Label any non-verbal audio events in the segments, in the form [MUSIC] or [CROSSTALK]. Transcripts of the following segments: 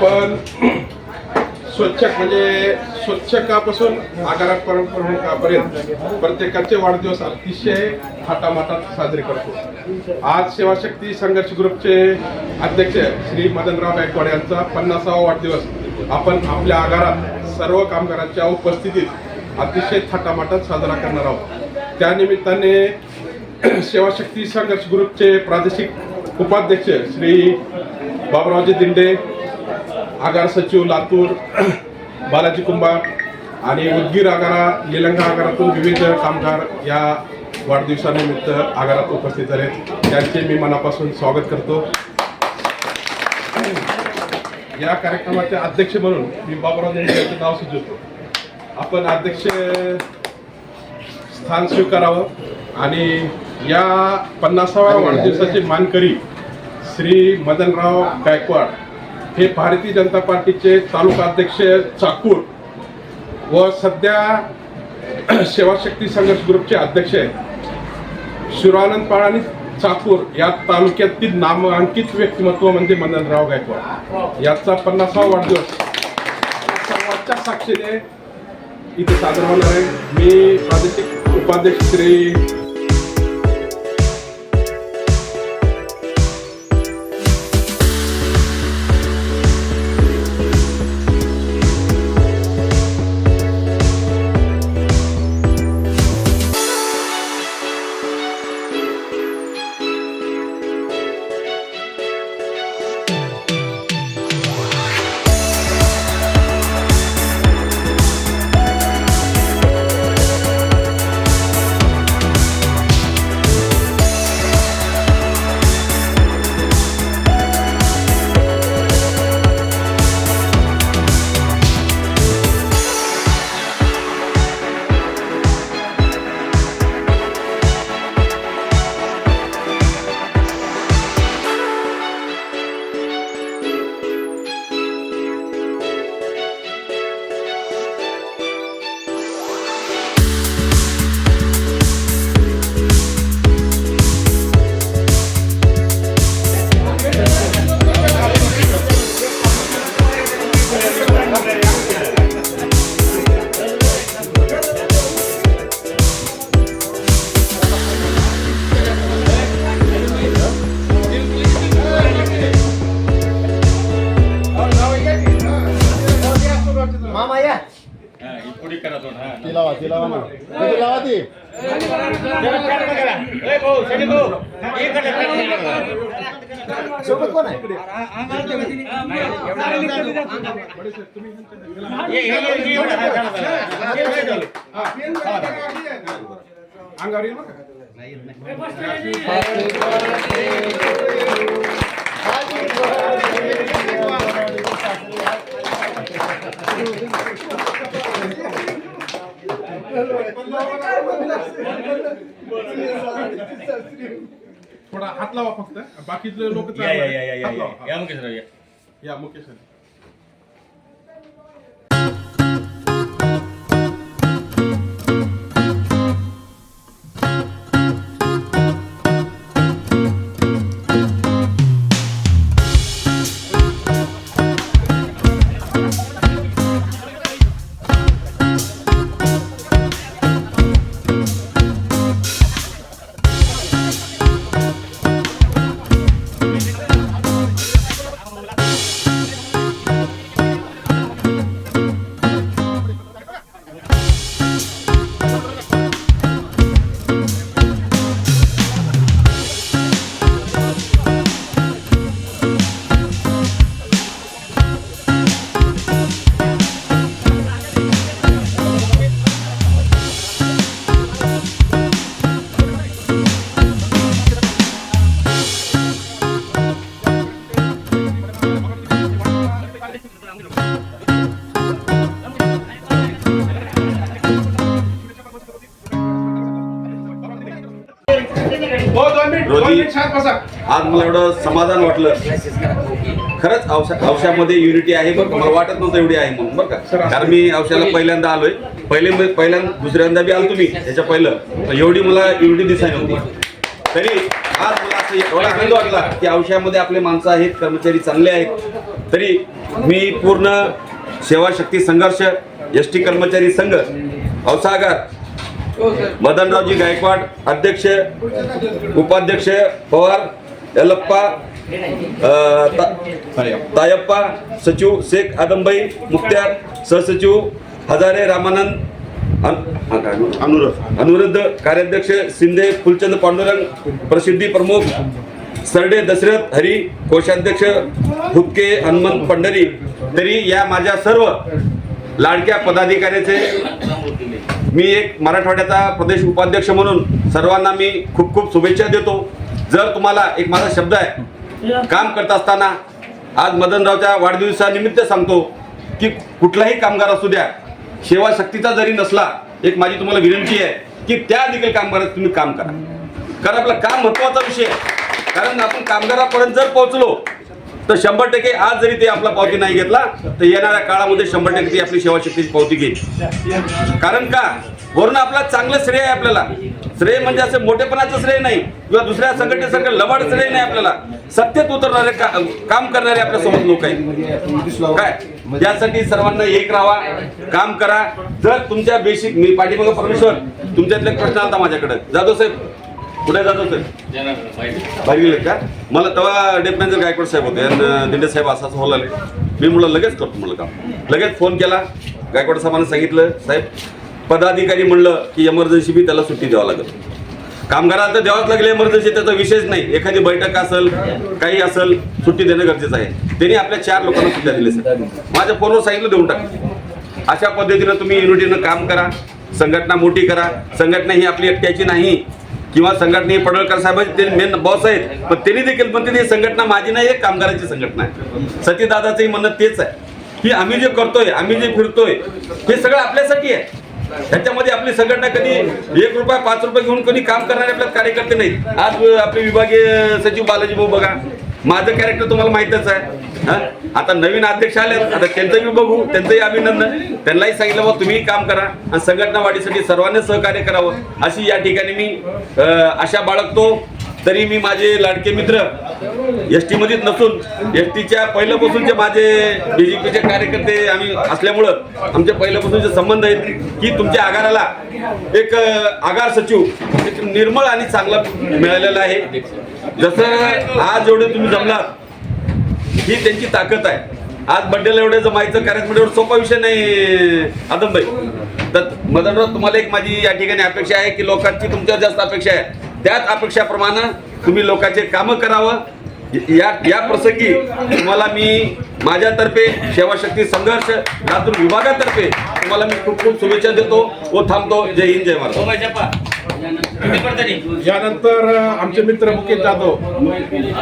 पण स्वच्छ म्हणजे स्वच्छकापासून आगारापर्यंत प्रत्येकाचे वाढदिवस अतिशय थाटामाटात साजरे करतो. आज सेवाशक्ती संघर्ष ग्रुपचे अध्यक्ष श्री मदनराव गायकवाड यांचा पन्नासावा वाढदिवस. आपण आपल्या आगारात सर्व कामगारांच्या उपस्थितीत अतिशय थाटामाटात साजरा करणार आहोत. त्यानिमित्ताने सेवाशक्ती संघर्ष ग्रुपचे प्रादेशिक उपाध्यक्ष श्री बाबरावजी दिंडे आगार सचिव लातूर [CLEARS THROAT] बालाजी कुंभार आणि उदगीर आगारा निलंगा आगारातून विविध कामगार या वाढदिवसानिमित्त आगारात उपस्थित झाले त्यांचे मी मनापासून स्वागत करतो. [CLEARS THROAT] या कार्यक्रमाचे अध्यक्ष म्हणून मी बाबुराव देंडे यांचं नाव सुचवतो. आपण अध्यक्ष स्थान स्वीकारावं आणि या पन्नासाव्या वाढदिवसाचे मानकरी श्री मदनराव गायकवाड हे भारतीय जनता पार्टीचे तालुका अध्यक्ष चाकूर व सध्या [CLEARS THROAT] सेवाशक्ती संघर्ष ग्रुपचे अध्यक्ष आहेत. शिवानंद आणि चाकूर या तालुक्यातील नामांकित व्यक्तिमत्व म्हणजे मदनराव गायकवाड. याचा पन्नासावा वाढदिवस सर्वांच्या साक्षीने इथे साजरा होणार आहे. मी प्रादेशिक उपाध्यक्ष श्री अंगावर येईल बरं का? थोडा हात लावा फक्त. बाकीचे लोक या या या या या या. या मुकेश राव या. या मुकेश सर. रोजी- आज मला एवढं समाधान वाटलं. खरंच औषा औषधामध्ये युनिटी आहे बरं का? मला वाटत नव्हतं एवढी आहे म्हणून बरं का? कारण मी औषधाला पहिल्यांदा आलोय. पहिले पहिल्यांदा दुसऱ्यांदा बी आलो तुम्ही त्याच्या पहिलं. एवढी मला युनिटी दिसायला नव्हती तरी आज मला असं एवढा आनंद वाटला की औषधामध्ये आपले माणसं आहेत कर्मचारी चांगले आहेत. तरी मी पूर्ण सेवा शक्ती संघर्ष एस टी कर्मचारी संघ औसागार मदनरावजी गायकवाड अध्यक्ष उपाध्यक्ष पवार ता- तायप्पा सचिव शेख आदमबाई मुख्त्यार सहसचिव हजारे रामानंद? अनुरुद्ध कार्याध्यक्ष शिंदे फुलचंद पांडुरंग प्रसिद्धी प्रमुख सरडे दशरथ हरी कोषाध्यक्ष हुक्के हनुमंत पंढरी तरी या माझ्या सर्व लाडक्या पदाधिकाऱ्याचे मी एक मराठवाड्याचा प्रदेश उपाध्यक्ष म्हणून सर्वांना मी खूप खूप शुभेच्छा देतो. जर तुम्हाला एक माझा शब्द आहे काम करत असताना आज मदनरावच्या वाढदिवसानिमित्त सांगतो की कुठलाही कामगार असू द्या सेवा शक्तीचा जरी नसला एक माझी तुम्हाला विनंती आहे की त्या देखील कामगारात तुम्ही काम करा. कारण आपलं काम महत्त्वाचा विषय आहे. कारण आपण कामगारापर्यंत जर पोहोचलो तर शंभर टक्के आज जरी ते आपला पावती नाही घेतला तर येणाऱ्या काळामध्ये शंभर टक्के ती आपली सेवाशक्तीची पावती घेईल. कारण का? वरून आपला चांगलं श्रेय आहे आपल्याला. श्रेय म्हणजे असं मोठेपणाचं श्रेय नाही किंवा दुसऱ्या संघटनेसारखं लबाड श्रेय नाही आपल्याला. सत्तेत उतरणारे का, काम करणारे आपल्यासोबत लोक आहेत. काय? यासाठी सर्वांना एक राहा काम करा. जर तुमच्या बेसिक मी पाठीमागं परमेश्वर तुमच्यातले प्रश्न आला माझ्याकडे. जाधव साहेब कुठे जातो सर बाहेर गेले का? मला तेव्हा डेप मॅनेजर गायकवाड साहेब होते. आणि दिंडे साहेब असं असं बोलाले. मी म्हणलं लगेच करतो म्हणलं काम. लगेच फोन केला. गायकवाड साहेबांना सांगितलं साहेब पदाधिकारी म्हणलं की एमर्जन्सी बी त्याला सुट्टी द्यावं लागेल. कामगाराला तर द्यावाच लागेल एमर्जन्सी त्याचा विषयच नाही. एखादी बैठक असेल काही असेल सुट्टी देणं गरजेचं आहे. त्यांनी आपल्या चार लोकांना सुट्ट्या दिल्या सर माझ्या फोनवर सांगितलं देऊन टाक. अशा पद्धतीनं तुम्ही युनिटीनं काम करा संघटना मोठी करा. संघटना ही आपली एकट्याची नाही. किंवा संघटना पडळकर साहेब ते मेन बॉस आहेत. पण त्यांनी देखील म्हणते ही संघटना माझी नाही एक कामगारांची संघटना आहे. सतीदादाचंही म्हणणं तेच आहे. की आम्ही जे करतोय आम्ही जे फिरतोय हे सगळं आपल्यासाठी आहे. ह्याच्यामध्ये आपली संघटना कधी एक रुपया पाच रुपये घेऊन कधी काम करणारे आपल्यात कार्यकर्ते नाहीत. आज आपले विभागीय सचिव बालाजी भाऊ बघा. माझं कॅरेक्टर तुम्हाला माहितच आहे. आता नवीन अध्यक्ष आले आता त्यांचंही बघू त्यांचंही अभिनंदन. त्यांनाही सांगितलं बा तुम्ही काम करा आणि संघटना वाढीसाठी सर्वांनी सहकार्य करावं. अशी या ठिकाणी मी आशा बाळगतो. तरी मी माझे लाडके मित्र एस टी मध्येच नसून एस टीच्या पहिल्यापासूनचे माझे बीजेपीचे कार्यकर्ते आम्ही असल्यामुळं आमचे पहिल्यापासूनचे संबंध आहेत की तुमच्या आगाराला एक आगार सचिव एक निर्मळ आणि चांगला मिळालेला आहे. जसं आज एवढे तुम्ही जमलात ही त्यांची ताकद आहे. आज बड्डेला एवढं जमायचं कारण म्हणजे सोपा विषय नाही आदमबाई. तर मदनराव तुम्हाला एक माझी या ठिकाणी अपेक्षा आहे की लोकांची तुमच्यावर जास्त अपेक्षा आहे. त्याच अपेक्षाप्रमाणे तुम्ही लोकांचे कामं करावं. या या प्रसंगी तुम्हाला मी माझ्यातर्फे सेवाशक्ती संघर्ष लातूर विभागातर्फे तुम्हाला मी खूप खूप शुभेच्छा देतो व थांबतो. जय हिंद जय महाराज यानंतर आमचे मित्र मुकेश जाधव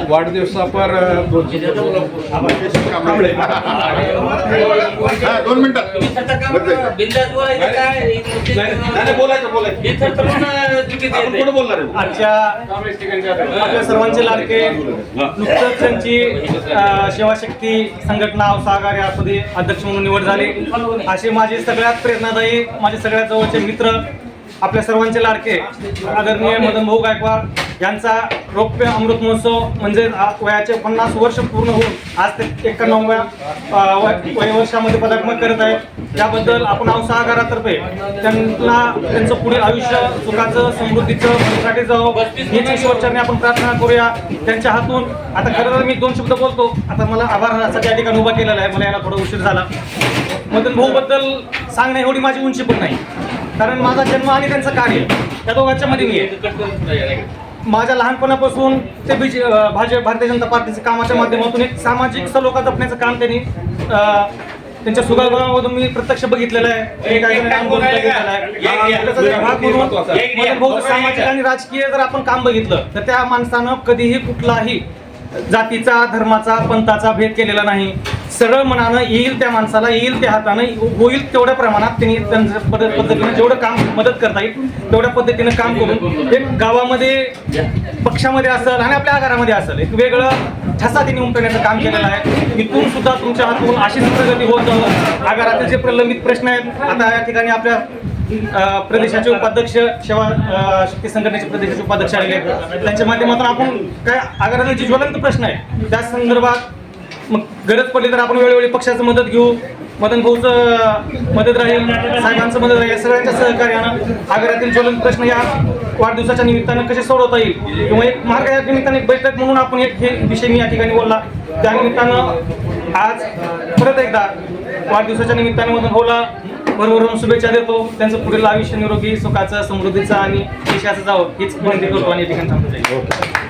वाढदिवसापर कांबळे. हा, दोन मिनिटात आपल्या सर्वांचे लाडके नुकतंच त्यांची सेवाशक्ती संघटना औसागार यामध्ये अध्यक्ष म्हणून निवड झाली. असे माझे सगळ्यात प्रेरणादायी माझे सगळ्यात जवळचे मित्र आपल्या सर्वांचे लाडके आदरणीय मदन भाऊ गायकवाड यांचा रौप्य अमृत महोत्सव म्हणजे वयाचे पन्नास वर्ष पूर्ण होऊन आज ते एक्क्याण्णवव्या अं, वय- वयवर्षामध्ये पदार्पण करत आहेत. याबद्दल आपण औसागारातर्फे त्यांना त्यांचं पुढील आयुष्य सुखाचं समृद्धीचं भरभराटी जावं हीच ईश्वरचरणी आपण प्रार्थना करूया. त्यांच्या हातून आता खरं तर मी दोन शब्द बोलतो. आता मला आभारासाठी या ठिकाणी उभा केलेला आहे. मला याला थोडा उशीर झाला. मदन भाऊ बद्दल सांगण्या एवढी माझी उंची पण नाही. कारण माझा जन्म आणि त्यांचं कार्य या दोघांच्या मध्ये मी आहे. माझ्या लहानपणापासून ते बीजे भाजप भारतीय जनता पार्टीच्या कामाच्या माध्यमातून एक सामाजिक सलोखा जपण्याचं काम त्यांनी त्यांच्या सुगाभावामधून मी प्रत्यक्ष बघितलेलं आहे. एक सामाजिक आणि राजकीय जर आपण काम बघितलं तर त्या माणसानं कधीही कुठलाही जातीचा धर्माचा पंथाचा भेद केलेला नाही. सरळ मनानं येईल त्या माणसाला येईल त्या हातानं होईल तेवढ्या प्रमाणात त्यांनी त्यांच्या पद्धतीनं जेवढं काम मदत करता येईल तेवढ्या पद्धतीनं काम करून एक गावामध्ये पक्षामध्ये असेल आणि आपल्या आगारामध्ये असेल एक वेगळं ठसा त्यांनी उमटवण्याचं काम केलेलं आहे. इथून सुद्धा तुमच्या हातून अशीच प्रगती होत आगारातील जे प्रलंबित प्रश्न आहेत आता या ठिकाणी आपल्या प्रदेशाचे उपाध्यक्ष सेवा शक्ती संघटनेचे प्रदेशाचे उपाध्यक्ष आलेले आहेत. त्यांच्या माध्यमातून आपण काय आगारातील जे ज्वलंत प्रश्न आहे त्या संदर्भात मग गरज पडली तर आपण वेळोवेळी पक्षाचं मदत घेऊ. मदन भाऊचं मदत राहील. साहेबांचं मदत राहील. सगळ्यांच्या सहकार्यानं आगारातील ज्वलन प्रश्न या वाढदिवसाच्या निमित्तानं कसे सोडवता येईल? किंवा एक मार्ग या निमित्ताने बैठक म्हणून आपण एक हे विषय मी या ठिकाणी बोलला. त्या निमित्तानं आज परत एकदा वाढदिवसाच्या निमित्तानं मदन भाऊला भरभरून शुभेच्छा देतो. त्यांचं पुढील आयुष्य निरोगी सुखाचं समृद्धीचं आणि विषयाचं जावं हीच विनंती करतो आणि या ठिकाणी थांबतो.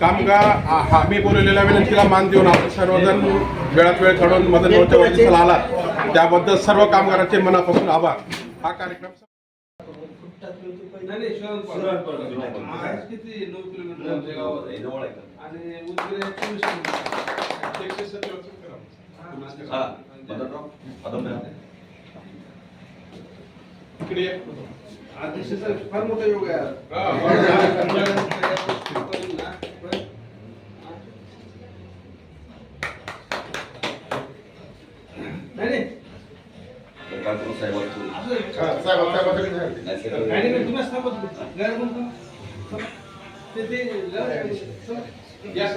कामगार आ- हा मी बोललेल्या विनंतीला मान देऊन आपण सर्वजण वेळात वेळ काढून मदन भाऊच्या वाढदिवसाला आलात. त्याबद्दल सर्व कामगारांचे मनापासून आभार. हा कार्यक्रम. इकडे फार मोठा योग आहे असता बघ. गाडी बंद करा. ते- ते गाडी- चला. या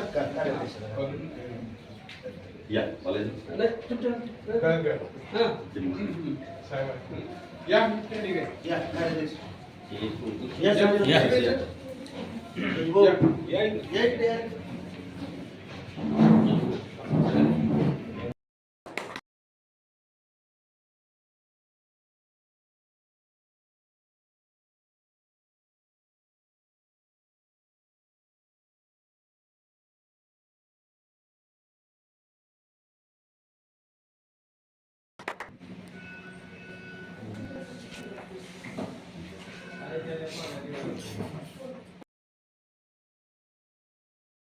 सर. नाही, तुमच्या- कळलं, कळलं. हां. साहेब आहे. या ठीक आहे. या. या